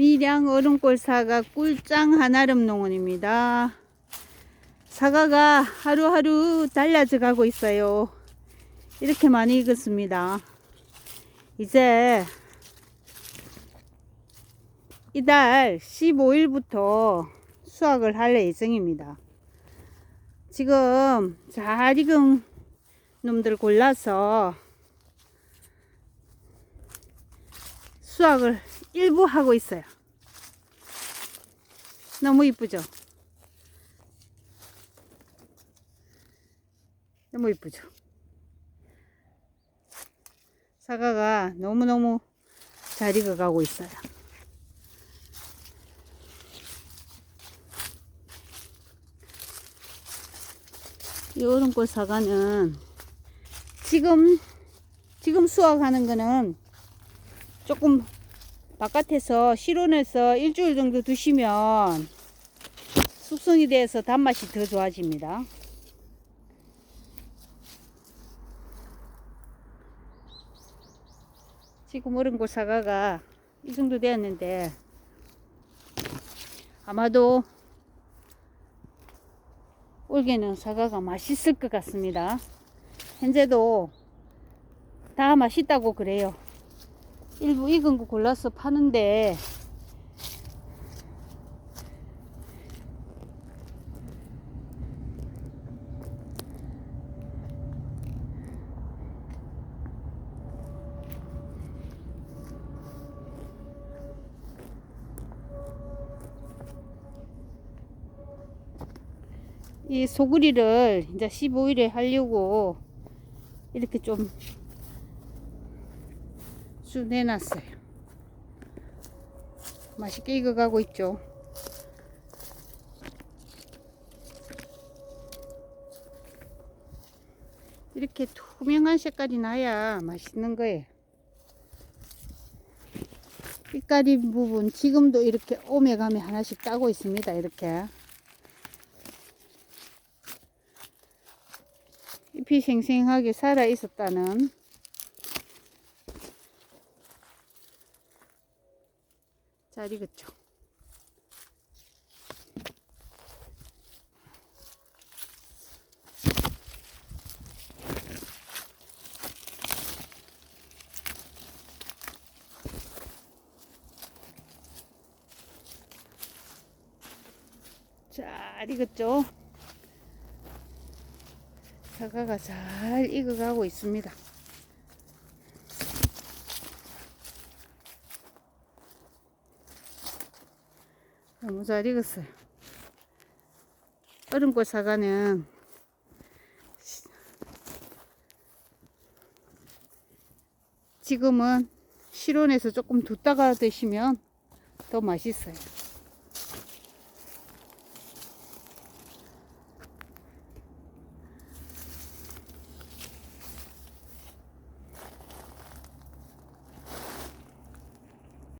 밀양 얼음골 사과 꿀짱 한아름 농원입니다. 사과가 하루하루 달라져 가고 있어요. 이렇게 많이 익었습니다. 이제 이달 15일부터 수확을 할 예정입니다. 지금 잘 익은 놈들 골라서 수확을 일부 하고 있어요. 너무 이쁘죠? 너무 이쁘죠? 사과가 너무너무 잘 익어가고 있어요. 이 오름골 사과는 지금 지금 수확하는 거는 조금 바깥에서 실온에서 일주일 정도 두시면 숙성이 돼서 단맛이 더 좋아집니다. 지금 어른골 사과가 이 정도 되었는데 아마도 올게는 사과가 맛있을 것 같습니다. 현재도 다 맛있다고 그래요. 일부 익은 거 골라서 파는데. 이 소구리를 이제 15일에 하려고 이렇게 좀 쭉 내놨어요. 맛있게 익어가고 있죠. 이렇게 투명한 색깔이 나야 맛있는 거예요. 빛깔이 부분 지금도 이렇게 오메가메 하나씩 따고 있습니다. 이렇게. 잎이 생생하게 살아 있었다는 잘 익었죠. 잘 익었죠. 사과가 잘 익어가고 있습니다. 너무 잘 익었어요. 얼음꽃 사과는 지금은 실온에서 조금 뒀다가 드시면 더 맛있어요.